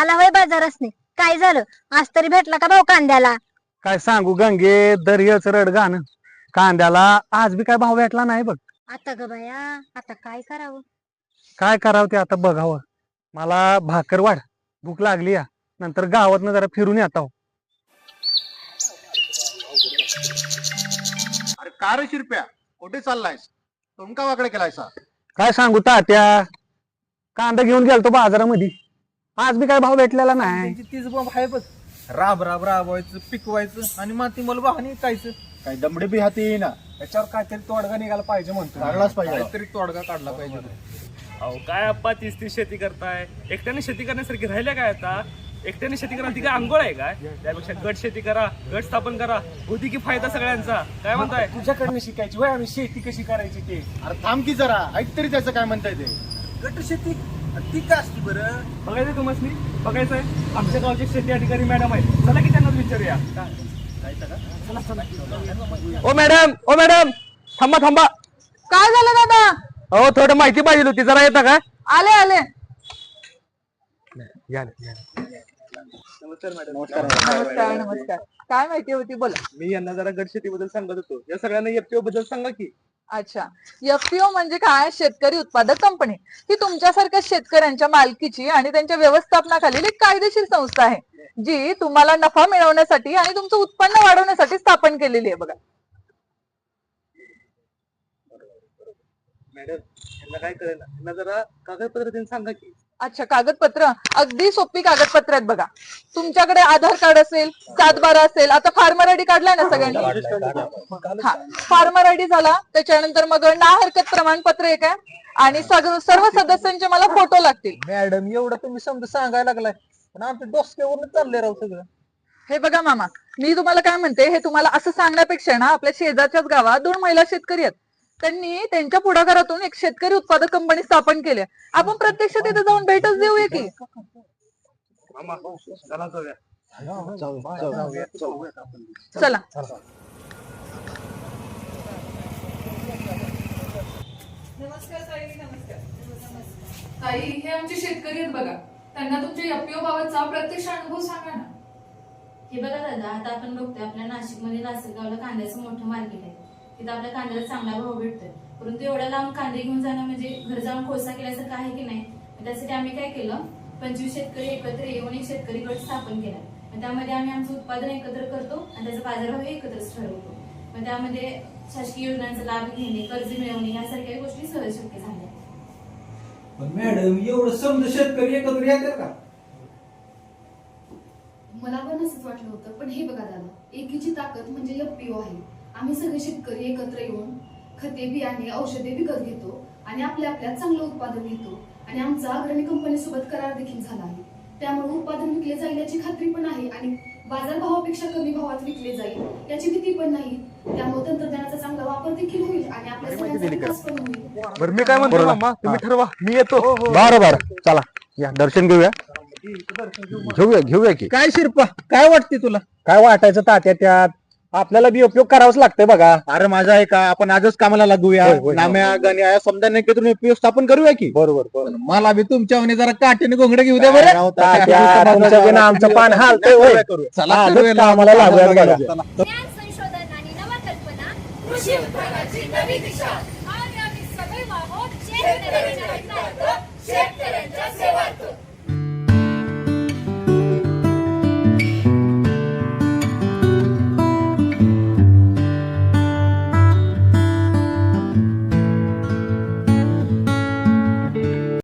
आला होय बाजारसने. काय झालं? आज तरी भेटला का भाऊ कांद्याला? काय सांगू गंगे दर्यच रड गाणं. कांद्याला आज बी काय भाव भेटला नाही बघ. आता ग बाया आता काय करावं? काय करावं ते आता बघावं. मला भाकर वाढ. भूक लागली या. नंतर गावात जरा फिरून येतो अरे का रे शिरप्या? कुठे चाललायस? तुमका वाकडे केलायसा? काय सांगू तात्या? कांदा घेऊन गेलतो बाजारामध्ये. आज बी काय भाव भेटलेला नाही. त्यांची तीच बॉम्ब आहे राब राब राबवायचं पिकवायचं आणि माती मला वाहन विकायचं काही दमडे बी हाती येईना. त्याच्यावर काहीतरी तोडगा निघाला पाहिजे म्हणतो. काढलाच पाहिजे. काहीतरी तोडगा काढला पाहिजे. अहो काय अप्पा तीस तीस शेती करताय? एकट्याने शेती करण्यासारखी राहिल्या काय आता? एकट्याने शेती करा ती काय आंघोळ आहे काय? त्यापेक्षा गट शेती करा गट स्थापन करा. होती की फायदा सगळ्यांचा? काय म्हणताय? तुझ्याकडनं शिकायची. वय आम्ही शेती कशी करायची ते? अरे थांब की जरा. ऐक तरी त्याचं काय म्हणताय ते? गट शेती? आणि ती का असती बरं? बघायचं तुम्हाला बघायचं आहे. आमच्या गावचे शेती अधिकारी मॅडम आहेत. चला की त्यांना विचारूया. ओ मॅडम ओ मॅडम थांबा थांबा. काय झालं दादा? अहो थोडं माहिती पाहिजे होती. जरा येता का? आले आले. नमस्कार नमस्कार. काय माहिती होती? बोला. मी यांना जरा गट शेतीबद्दल सांगत होतो. या सगळ्यांना एफपीओ बद्दल सांगा की अच्छा. एफपीओ म्हणजे काय? शेतकरी उत्पादक कंपनी ही तुमच्यासारख्या शेतकऱ्यांच्या मालकीची आणि त्यांच्या व्यवस्थापनाखालील एक कायदेशीर संस्था आहे जी तुम्हाला नफा मिळवण्यासाठी आणि तुमचं उत्पन्न वाढवण्यासाठी स्थापन केलेली आहे बघा. मॅडम यांना काय कळेल यांना जरा कागदपत्र सांगा की. अच्छा कागदपत्र? अगदी सोपी कागदपत्र आहेत बघा. तुमच्याकडे आधार कार्ड असेल सातबारा असेल आता फार्मर आयडी काढलाय ना सगळ्यांनी? हा फार्मर आयडी झाला त्याच्यानंतर मग ना हरकत प्रमाणपत्र एक आहे. आणि सर्व सदस्यांचे मला फोटो लागतील. मॅडम एवढं तुम्ही समजा सांगायला लागलाय. पण आमच्या डोसक्यावरून चालले राव सगळं. हे बघा मामा मी तुम्हाला काय म्हणते हे तुम्हाला असं सांगण्यापेक्षा ना आपल्या शेजारच्याच गावात दोन महिला शेतकरी आहेत. त्यांनी त्यांच्या पुढाकारातून एक शेतकरी उत्पादक कंपनी स्थापन केली. आपण प्रत्यक्ष तिथे जाऊन भेटच देऊया की. चला ताई हे आमचे शेतकरी आहेत बघा. त्यांना तुमच्या एफपीओ बाबतचा प्रत्यक्ष अनुभव सांगा ना. हे बघा दादा आता आपण बघतोय आपल्या नाशिकमध्ये लासलगावला कांद्याचं मोठं मार्केट आहे. तिथं आपल्या कांद्याला चांगला भाव भेटतोय. परंतु एवढ्या लांब कांदे घेऊन जाणं म्हणजे घर जाऊन कोळसा केल्यासारखं आहे की नाही? त्यासाठी आम्ही काय केलं? पंचवीस शेतकरी एकत्र येऊन एक शेतकरी गट स्थापन केला. मग त्यामध्ये आम्ही आमचं उत्पादन एकत्र करतो आणि त्याचा बाजारभाव एकत्रच ठरवतो. मग त्यामध्ये शासकीय योजनांचा लाभ घेणे कर्ज मिळवणे यासारख्या गोष्टी सहज शक्य झाल्या. पण मॅडम एवढं समजा शेतकरी एकत्र येतात का? मला पण असंच वाटलं होतं पण हे बघा दादा एकीची ताकद म्हणजे एफपीओ आहे. आम्ही सगळे शेतकरी एकत्र येऊन खते बियाणे औषधे विकत घेतो आणि आपल्या आपल्यात चांगलं उत्पादन घेतो. आणि आमचा अग्रणी कंपनी सोबत करार देखील झाला आहे. त्यामुळे उत्पादन विकले जाईल याची खात्री पण आहे आणि बाजारभावापेक्षा कमी भावात विकले जाईल याची भीती पण नाही. त्यामुळे तंत्रज्ञानाचा चांगला वापर देखील होईल आणि आपल्या सगळ्यांचा विकास पण होईल. बरं मी काय म्हणतो. मामा तुम्ही ठरवा. मी येतो. बरं बरं. चला. या दर्शन घेऊया. घेऊया घेऊया की. काय शिरपा? काय वाटते तुला? काय वाटायचं तात्या त्यात? आपल्याला बी उपयोग करावाच लागतंय बघा. अरे माझा आहे का? आपण आजच कामाला लागूया. होय, होय. नाम्या गण्या समजा एकत्र उपयोग स्थापन करूया की? बरोबर बरोबर. मला बी तुमच्या जरा काट्याने घोंगडे घेऊ द्या बरं. आमचं पान हालतंय होय. चला आजच करूया. ना. कामाला लागूयात बघा. ज्ञान संशोधन आणि नवकल्पना कृषी विभागाची नवी दिशा. आणि आम्ही सदैव आहोत शेतकऱ्यांच्या हितार्थ, शेतकऱ्यांच्या